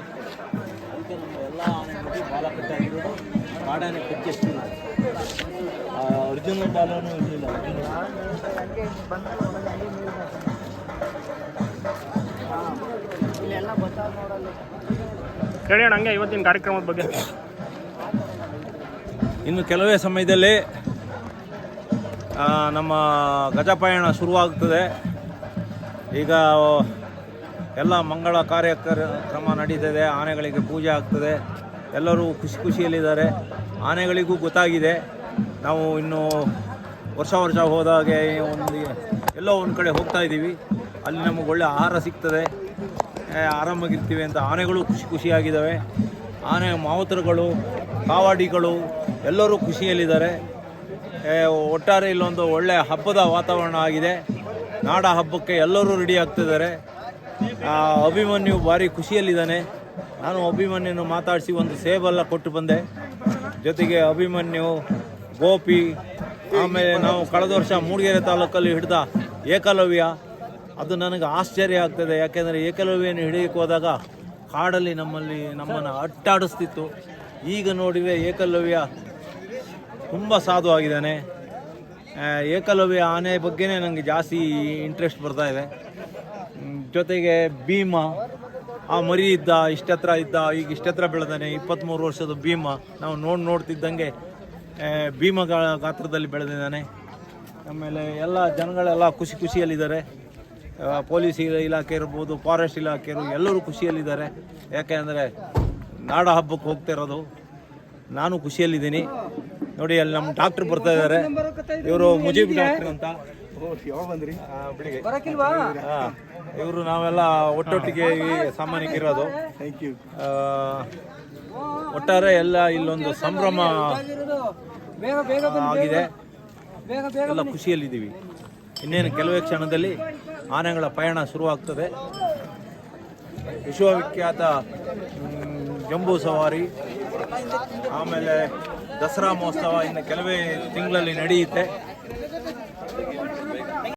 ಅದಕ್ಕೆ ನಮ್ಮ ಎಲ್ಲ ಆನೆಗಳಿಗೆ ಬಾಲ ಕಟ್ಟಾಗಿರೋದು ಕಾಡಾನೆ ಕಚ್ಚೆಷ್ಟಿರೋದು ಒರಿಜಿನಲ್ ಬಾಲನೂ ಇರಲಿಲ್ಲ ಅಣ್ಣ, ಹಂಗೆ ಇವತ್ತಿನ ಕಾರ್ಯಕ್ರಮದ ಬಗ್ಗೆ. ಇನ್ನು ಕೆಲವೇ ಸಮಯದಲ್ಲಿ ನಮ್ಮ ಗಜಪಯಣ ಶುರುವಾಗ್ತದೆ. ಈಗ ಎಲ್ಲ ಮಂಗಳ ಕಾರ್ಯಕ್ರಮ ನಡೀತದೆ, ಆನೆಗಳಿಗೆ ಪೂಜೆ ಆಗ್ತದೆ, ಎಲ್ಲರೂ ಖುಷಿ ಖುಷಿಯಲ್ಲಿದ್ದಾರೆ. ಆನೆಗಳಿಗೂ ಗೊತ್ತಾಗಿದೆ, ನಾವು ಇನ್ನು ವರ್ಷ ವರ್ಷ ಹೋದಾಗೆ ಒಂದು ಎಲ್ಲೋ ಒಂದು ಕಡೆ ಹೋಗ್ತಾ ಇದ್ದೀವಿ. ಅಲ್ಲಿ ನಮಗೆ ಒಳ್ಳೆ ಆಹಾರ ಸಿಗ್ತದೆ. ಆರಾಮಾಗಿರ್ತೀವಿ ಅಂತ ಆನೆಗಳು ಖುಷಿ ಖುಷಿಯಾಗಿದ್ದಾವೆ. ಆನೆ ಮಾವುತರುಗಳು, ಕಾವಾಡಿಗಳು ಎಲ್ಲರೂ ಖುಷಿಯಲ್ಲಿದ್ದಾರೆ. ಒಟ್ಟಾರೆ ಇಲ್ಲೊಂದು ಒಳ್ಳೆಯ ಹಬ್ಬದ ವಾತಾವರಣ ಆಗಿದೆ. ನಾಡ ಹಬ್ಬಕ್ಕೆ ಎಲ್ಲರೂ ರೆಡಿ ಆಗ್ತಿದ್ದಾರೆ. ಅಭಿಮನ್ಯು ಭಾರಿ ಖುಷಿಯಲ್ಲಿದ್ದಾನೆ. ನಾನು ಅಭಿಮನ್ಯುನ ಮಾತಾಡಿಸಿ ಒಂದು ಸೇಬೆಲ್ಲ ಕೊಟ್ಟು ಬಂದೆ. ಜೊತೆಗೆ ಅಭಿಮನ್ಯು, ಗೋಪಿ, ಆಮೇಲೆ ನಾವು ಕಳೆದ ವರ್ಷ ಮೂಡಿಗೆರೆ ತಾಲೂಕಲ್ಲಿ ಹಿಡಿದ ಏಕಲವ್ಯ. ಅದು ನನಗೆ ಆಶ್ಚರ್ಯ ಆಗ್ತದೆ. ಯಾಕೆಂದರೆ ಏಕಲವ್ಯನ ಹಿಡಿಯಕ್ಕೆ ಹೋದಾಗ ಕಾಡಲ್ಲಿ ನಮ್ಮಲ್ಲಿ ನಮ್ಮನ್ನು ಅಟ್ಟಾಡಿಸ್ತಿತ್ತು. ಈಗ ನೋಡಿದರೆ ಏಕಲವ್ಯ ತುಂಬ ಸಾಧು ಆಗಿದ್ದಾನೆ. ಏಕಲವ್ಯ ಆನೆ ಬಗ್ಗೆನೇ ನನಗೆ ಜಾಸ್ತಿ ಇಂಟ್ರೆಸ್ಟ್ ಬರ್ತಾ ಇದೆ. ಜೊತೆಗೆ ಭೀಮ, ಆ ಮರಿ ಇದ್ದ, ಇಷ್ಟತ್ರ ಇದ್ದ, ಈಗ ಇಷ್ಟತ್ರ ಬೆಳೆದಾನೆ ಇಪ್ಪತ್ತ್ಮೂರು ವರ್ಷದ ಭೀಮ. ನಾವು ನೋಡಿ ನೋಡ್ತಿದ್ದಂಗೆ ಭೀಮ ಗಾತ್ರದಲ್ಲಿ ಬೆಳೆದಿದ್ದಾನೆ. ಆಮೇಲೆ ಎಲ್ಲ ಜನಗಳೆಲ್ಲ ಖುಷಿ ಖುಷಿಯಲ್ಲಿದ್ದಾರೆ. ಪೊಲೀಸ್ ಇಲಾಖೆ ಇರ್ಬೋದು, ಫಾರೆಸ್ಟ್ ಇಲಾಖೆಯರು ಎಲ್ಲರೂ ಖುಷಿಯಲ್ಲಿದ್ದಾರೆ. ಯಾಕೆ ಅಂದರೆ, ನಾಡ ಹಬ್ಬಕ್ಕೆ ಹೋಗ್ತಾ ಇರೋದು. ನಾನು ಖುಷಿಯಲ್ಲಿದ್ದೀನಿ. ನೋಡಿ, ಅಲ್ಲಿ ನಮ್ಮ ಡಾಕ್ಟ್ರ್ ಬರ್ತಾ ಇದ್ದಾರೆ. ಇವರು ಮುಜೀಬ್ ಡಾಕ್ಟ್ರ್ ಅಂತ. ಬೆಳಿಗ್ಗೆ ಇವರು ನಾವೆಲ್ಲ ಒಟ್ಟೊಟ್ಟಿಗೆ ಈ ಸಾಮಾನ್ಯಕ್ಕಿರೋದು ಥ್ಯಾಂಕ್ ಯು ಒಟ್ಟಾರೆ ಎಲ್ಲ ಇಲ್ಲೊಂದು ಸಂಭ್ರಮ ಆಗಿದೆ. ಎಲ್ಲ ಖುಷಿಯಲ್ಲಿದ್ದೀವಿ. ಇನ್ನೇನು ಕೆಲವೇ ಕ್ಷಣದಲ್ಲಿ ಆನೆಗಳ ಪಯಣ ಶುರುವಾಗ್ತದೆ. ವಿಶ್ವವಿಖ್ಯಾತ ಜಂಬೂ ಸವಾರಿ ಆಮೇಲೆ ದಸರಾ ಮಹೋತ್ಸವ ಇನ್ನು ಕೆಲವೇ ತಿಂಗಳಲ್ಲಿ ನಡೆಯುತ್ತೆ.